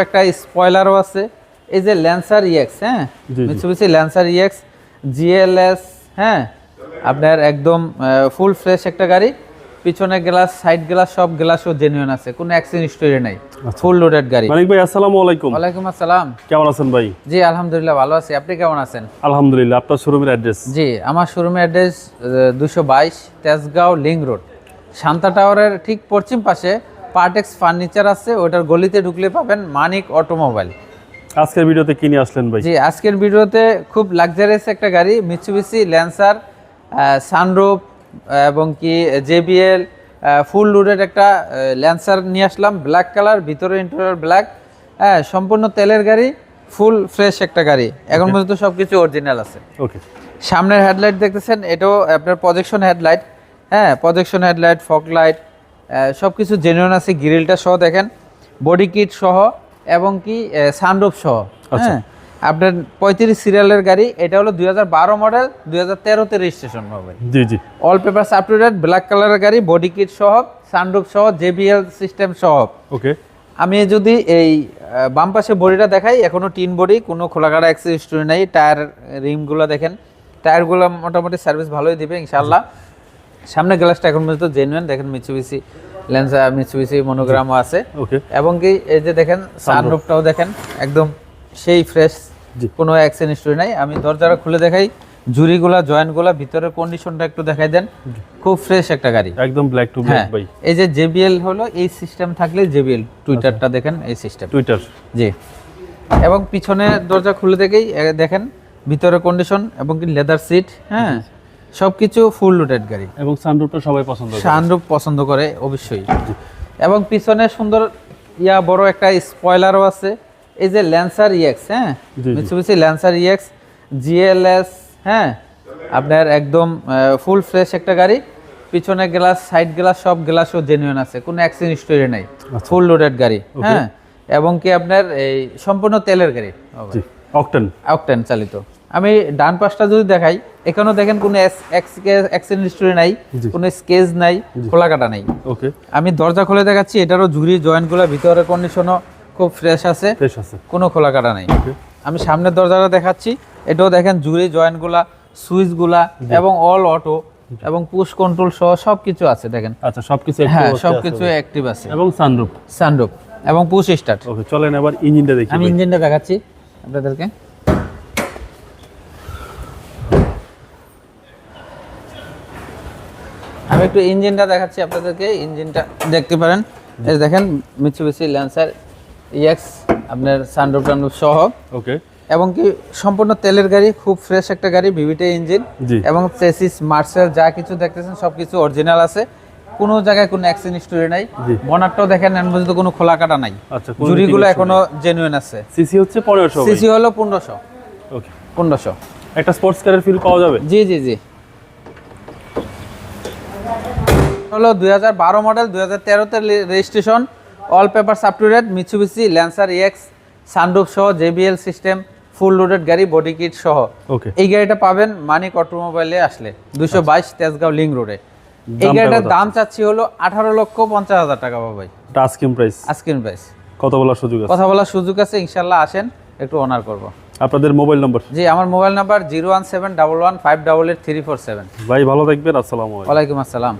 একটা স্পয়লারও আছে। এই যে ল্যান্সার ইএক্স হ্যাঁ? জি, জি। মিৎসুবিশি ল্যান্সার ইএক্স জিএলএস হ্যাঁ? আপনার একদম ফুল ফ্রেশ একটা গাড়ি। পিছনে গ্লাস সাইড গ্লাস সব গ্লাসও জেনুইন আছে। কোনো অ্যাক্সিডেন্ট স্টোরি নাই। ফুল লোডেড গাড়ি। মানিক ভাই আসসালামু আলাইকুম। ওয়ালাইকুম আসসালাম। কেমন আছেন ভাই? জি আলহামদুলিল্লাহ ভালো আছি। আপনি কেমন আছেন? আলহামদুলিল্লাহ আপনার শোরুমের অ্যাড্রেস জি আমার শোরুমের অ্যাড্রেস দুশো বাইশ তেজগাঁও লিং রোড। শান্তা টাওয়ারের ঠিক পশ্চিম পাশে পার্টেক্স ফার্নিচার আছে ওটার গলিতে ঢুকলে পাবেন মানিক অটোমোবাইল। আজকের ভিডিওতে কিনে আসলেন ভাই? জি আজকের ভিডিওতে খুব লাক্সারিয়াস একটা গাড়ি মিৎসুবিসি ল্যান্সার সানরুফ এবং কি জেবিএল ফুল লোডেড একটা ল্যান্সার নিয়ে আসলাম ব্ল্যাক কালার ভিতরে ইন্টেরিয়র ব্ল্যাক হ্যাঁ সম্পূর্ণ তেলের গাড়ি ফুল ফ্রেশ একটা গাড়ি। এখন পর্যন্ত সব কিছু অরিজিনাল আছে। ওকে সামনের হেডলাইট দেখতেছেন এটাও আপনার প্রজেকশন হেডলাইট হ্যাঁ প্রজেকশন হেডলাইট ফক লাইট সব কিছু জেনুইন আছে গ্রিলটা সহ দেখেন বডি কিট সহ এবং কি সানরুফ সহ। আচ্ছা। হ্যাঁ আপনার পঁয়ত্রিশ সিরিয়ালের গাড়ি এটা হলো দুই মডেল দুই হাজার তেরোতে রেজিস্ট্রেশন হবে। জি জি। All paper up to date black কালারের গাড়ি বডি কিট সহ সানরুফ সহ জেবিএল সিস্টেম সহ। ওকে আমি যদি এই বাম পাশে বডিটা দেখাই এখনও টিন বডি কোনো খোলাকাটা অ্যাক্সেস স্টোরি নেই টায়ার রিমগুলো দেখেন টায়ারগুলো মোটামুটি সার্ভিস ভালোই দিবে ইনশাল্লাহ সামনে গ্লাসটা এখন পর্যন্ত জেনুইন দেখেন মিচুবিসি লেন্স মিচুবিসি মনোগ্রামও আছে। এবং কি এই যে দেখেন সানরুফটাও দেখেন একদম সেই ফ্রেশ। কোনো অ্যাক্সিডেন্ট স্টোরি নাই। আমি দরজাটা খুলে দেখাই জুরিগুলা জয়েন্টগুলা ভিতরের কন্ডিশনটা একটু দেখাই দেন। খুব ফ্রেশ একটা গাড়ি। একদম ব্ল্যাক টু ব্ল্যাক ভাই। এই যে জেবিএল হলো এই সিস্টেম থাকলে জেবিএল টুইটারটা দেখেন এই সিস্টেম টুইটার জি। এবং পিছনে দরজা খুলে থেকেই দেখেন ভিতরে কন্ডিশন এবং কি লেদার সিট হ্যাঁ? সবকিছু ফুল লোডেড গাড়ি। এবং সানরুফটা সবাই পছন্দ করে। শানরূপ পছন্দ করে অবশ্যই। এবং পিছনে সুন্দর ইয়া বড় একটা স্পয়লারও আছে। এই যে ল্যান্সার ইএক্স হ্যাঁ? জি, জি। মিৎসুবিশি ল্যান্সার ইএক্স জিএলএস হ্যাঁ? আপনার একদম ফুল ফ্রেশ একটা গাড়ি। পিছনে গ্লাস সাইড গ্লাস সব গ্লাসও জেনুইন আছে। কোনো অ্যাক্সিডেন্ট স্টোরি নাই। আচ্ছা। ফুল লোডেড গাড়ি হ্যাঁ? এবং কি আপনার এই সম্পূর্ণ তেলের গাড়ি। অকটেন। অকটেন চালিত। আমি ডান পাশটা যদি দেখাই এখানেও দেখেন কোনো অ্যাক্সিডেন্ট নাই। কোনো স্কেচ নাই খোলা কাটা নাই। ওকে। আমি দরজা খুলে দেখাচ্ছি এটারও ঝুরি জয়েন্টগুলো ভিতরের কন্ডিশনও খুব ফ্রেশ আছে ফ্রেশ আছে। কোনো খোলা কাটা নাই। আমি সামনের দরজাটা দেখাচ্ছি এটাও দেখেন ঝুরি জয়েন্টগুলা সুইচগুলা এবং অল অটো এবং পুশ কন্ট্রোল সহ সবকিছু আছে দেখেন। আচ্ছা সবকিছু হ্যাঁ একটু সব কিছু অ্যাক্টিভ আছে। এবং সানরুফ সানরুফ এবং পুশ স্টার্ট ওকে চলেন এবার ইঞ্জিনটা দেখি আমি ইঞ্জিনটা দেখাচ্ছি। আপনাদেরকে? আমি একটু ইঞ্জিনটা দেখাচ্ছি আপনাদেরকে। ইঞ্জিনটা দেখতে পারেন। এই দেখেন মিৎসুবিশি ল্যান্সার ইএক্স আপনার সানরুফ টানরুফ সহ। ওকে এবং কি সম্পূর্ণ তেলের গাড়ি খুব ফ্রেশ একটা গাড়ি ভিভিটে ইঞ্জিন এবং চেসিস মার্সেল যা কিছু দেখতেছেন সব কিছু অরিজিনাল আছে। কোনো জায়গায় কোনো অ্যাক্সিডেন্ট স্টোরি নাই। বনারটাও দেখেন এখন পর্যন্ত কোনো খোলা কাটা নাই। আচ্ছা জুরিগুলো এখনও জেনুইন আছে। সিসি হচ্ছে পনেরোশো সিসি হলো পনেরোশো। ওকে পনেরোশো। একটা স্পোর্টস কারের ফিল পাওয়া যাবে? জি জি জি। হলো দুই হাজার বারো মডেল দুই হাজার তেরোতে registration all paper up to date Mitsubishi Lancer X sunroof সহ জেবিএল সিস্টেম ফুল লোডেড গাড়ি বডি কিট সহ। ওকে এই গাড়িটা পাবেন মানিক অটোমোবাইলে আসলে। দুশো বাইশ তেজগাঁও লিং রোডে এই গাড়িটার দাম চাচ্ছি হলো আঠারো লক্ষ পঞ্চাশ হাজার টাকা এটা আস্কিং প্রাইস আজকের প্রাইস কত বলার সুযোগ আছে? কথা বলার সুযোগ আছে ইনশাল্লাহ আসেন একটু অনার করব। আপনাদের মোবাইল নম্বর জি আমার mobile number zero one seven double one five double eight three four seven. ভাই ভালো থাকবেন আসসালামু আলাইকুম। ওয়ালাইকুম আসসালাম।